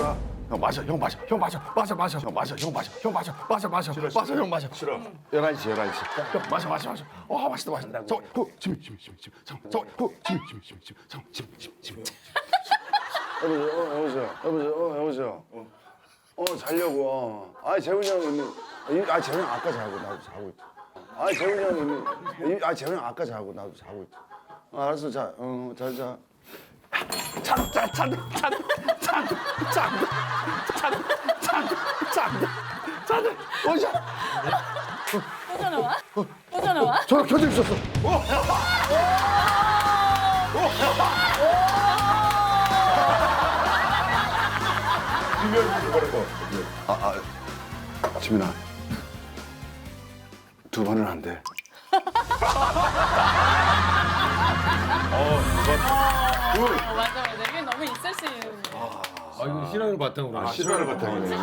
싫어. 형 마셔, 형 마셔, 형 마셔, 마셔, 마셔, 형 마셔, 형 마셔, 형 마셔, 마셔, 마셔, 마셔, 형 마셔. 싫어. 11시, 11시. 형 마셔, 마셔, 마셔. 어, 맛있다, 맛있다. 저, 후, 지미, 지미, 지미, 지미. 저, 저, 후, 지미, 지미, 지미, 지미. 저, 지미, 지미, 지미. 여보세요, 어, 여보세요, 여보세요, 어, 여보세요. 어, 자려고. 어. 아, 재훈이 형 이- 아, 재훈이 형 아까 자고 나도 자고 있지. 아, 재훈이 형 이- 아, 재훈이 형 아까 자고 나도 자고 있지. 아, 알았어, 자, 어, 자, 자. 찬, 찬, 찬, 찬, 찬, 찬, 찬, 찬, 찬, 찬. 원샷. 또 전화 와? 또 전화 와? 전화 켜져 있었어. 아, 아, 지민아. 두 번은 안 돼. 어, 맞아 맞아 이게 너무 있을 수 있는 아 이거 신앙을 바탕으로. 아, 신화를 바탕이네.